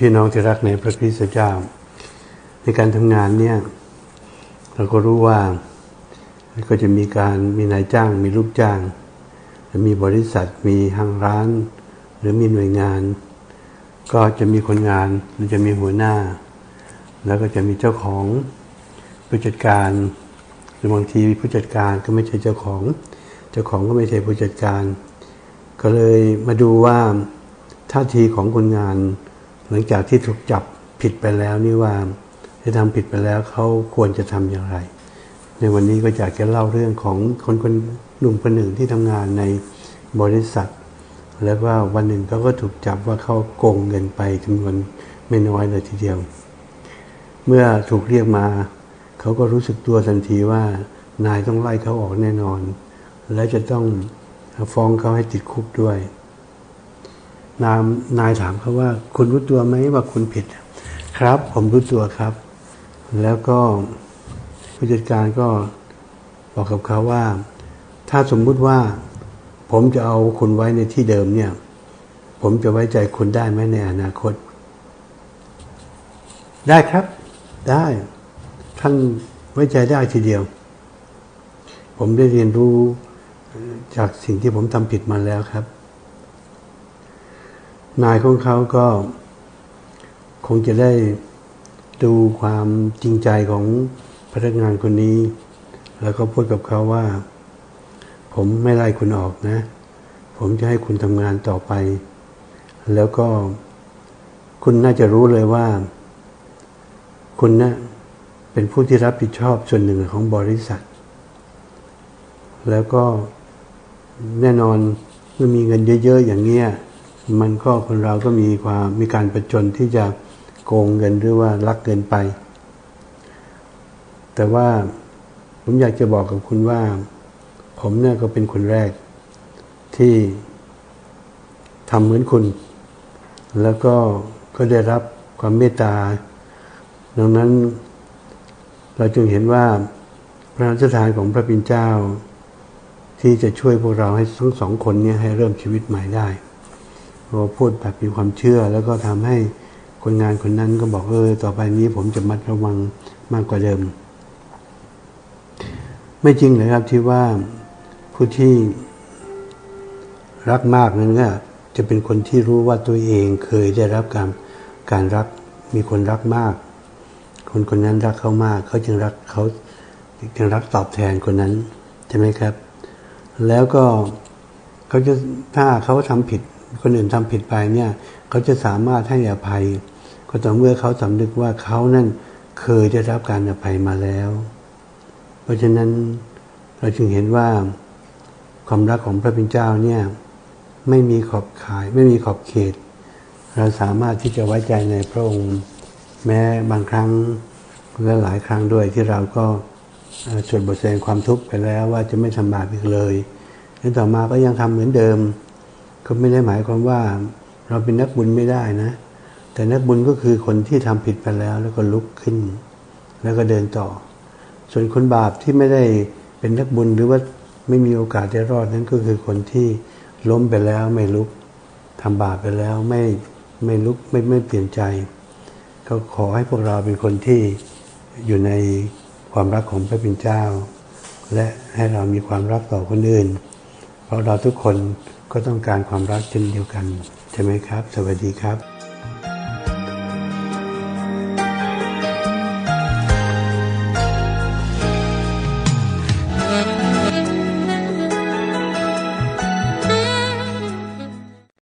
พี่น้องที่รักในพระคริสตเจ้า ในการทำงานเนี่ยเราก็รู้ว่าก็จะมีการมีนายจ้าง มีลูกจ้างมีบริษัทมีห้างร้าน หรือมีหน่วยงาน ก็จะมีคนงานมันจะมีหัวหน้า แล้วก็จะมีเจ้าของผู้จัดการหรือบางทีผู้จัดการก็ไม่ใช่เจ้าของ เจ้าของก็ไม่ใช่ผู้จัดการ ก็เลยมาดูว่าท่าทีของคนงาน หลังจากที่ถูกจับผิดไปแล้วนี่ว่าที่ทำผิดไปแล้วเขาควรจะทำอย่างไร ในวันนี้ก็อยากจะเล่าเรื่องของคนคนหนุ่มคนหนึ่งที่ทำงานในบริษัท แล้วว่าวันหนึ่งเขาก็ถูกจับว่าเขาโกงเงินไปจำนวนไม่น้อยเลยทีเดียว เมื่อถูกเรียกมาเขาก็รู้สึกตัวทันทีว่านายต้องไล่เขาออกแน่นอน และจะต้องฟ้องเขาให้ติดคุกด้วย นายนายถามเขาว่า คุณรู้ตัวไหมว่าคุณผิด ครับ ผมรู้ตัวครับ แล้วก็ผู้จัดการก็บอกกับเขาว่า ถ้าสมมุติว่า ผมจะเอาคุณไว้ในที่เดิมเนี่ย ผมจะไว้ใจคุณได้ไหมในอนาคต ได้ครับ ได้ท่านไว้ใจได้ทีเดียว ผมได้เรียนรู้จากสิ่งที่ผมทำผิดมาแล้วครับ นายของเขาก็คงจะได้ดูความจริงใจของพนักงานคนนี้ แล้วก็พูดกับเขาว่า ผมไม่ไล่คุณออกนะ ผมจะให้คุณทำงานต่อไป แล้วก็คุณน่าจะรู้เลยว่า คุณนะ่ะเป็นผู้ที่รับผิดชอบส่วนหนึ่งของบริษัท แล้วก็แน่นอนเมื่อมีเงินเยอะ ๆ อย่างเนี้ย มันก็คนเราก็มีความมีการประจนที่จะโกงเงินหรือว่าลักเงินไป แต่ว่าผมอยากจะบอกกับคุณว่า ผมเนี่ยก็เป็นคนแรกที่ทำเหมือนคุณ แล้วก็ก็ได้รับความเมตตา ดังนั้นเราจึงเห็นว่าพระราชทานของพระปิณเจ้า ที่จะช่วยพวกเราให้ทั้งสองคนนี้ให้เริ่มชีวิตใหม่ได้ เราพูดแบบมีความเชื่อ แล้วก็ทำให้คนงานคนนั้นก็บอกเออต่อไปนี้ผมจะมัดระวังมากกว่าเดิม ไม่จริงเลยครับที่ว่าผู้ที่รักมากนั้นก็จะเป็นคนที่รู้ว่าตัวเองเคยได้รับการการรักมีคนรักมาก คนคนนั้นรักเขามาก เขาจึงรักเขาจึงรักตอบแทนคนนั้นใช่ไหมครับ แล้วก็เขาจะถ้าเขาทำผิด คนอื่นทำผิดไปเนี่ย เขาจะสามารถให้อภัย ก็ต่อเมื่อเขาสำนึกว่าเขานั่นเคยได้รับการอภัยมาแล้ว เพราะฉะนั้นเราจึงเห็นว่าความรักของพระเป็นเจ้าเนี่ยไม่มีขอบขายไม่มีขอบเขต เราสามารถที่จะไว้ใจในพระองค์ แม้บางครั้งและหลายครั้งด้วยที่เราก็สวดบทแสดงความทุกข์ไปแล้วว่าจะไม่ทำบาปอีกเลยแล้วต่อมาก็ยังทำเหมือนเดิม ก็ไม่ได้หมายความว่าเราเป็นนักบุญไม่ได้นะ แต่นักบุญก็คือคนที่ทำผิดไปแล้วแล้วก็ลุกขึ้น แล้วก็เดินต่อ ส่วนคนบาปที่ไม่ได้เป็นนักบุญหรือว่าไม่มีโอกาสได้รอดนั้นก็คือคนที่ล้มไปแล้วไม่ลุกทำบาปไปแล้วไม่ไม่ลุกไม่ไม่เปลี่ยนใจ ก็ขอให้พวกเราเป็นคนที่อยู่ในความรักของพระเป็นเจ้า และให้เรามีความรักต่อคนอื่น เพราะเราทุกคน ก็ต้องการความรักเช่นเดียวกัน ใช่ไหมครับ สวัสดีครับ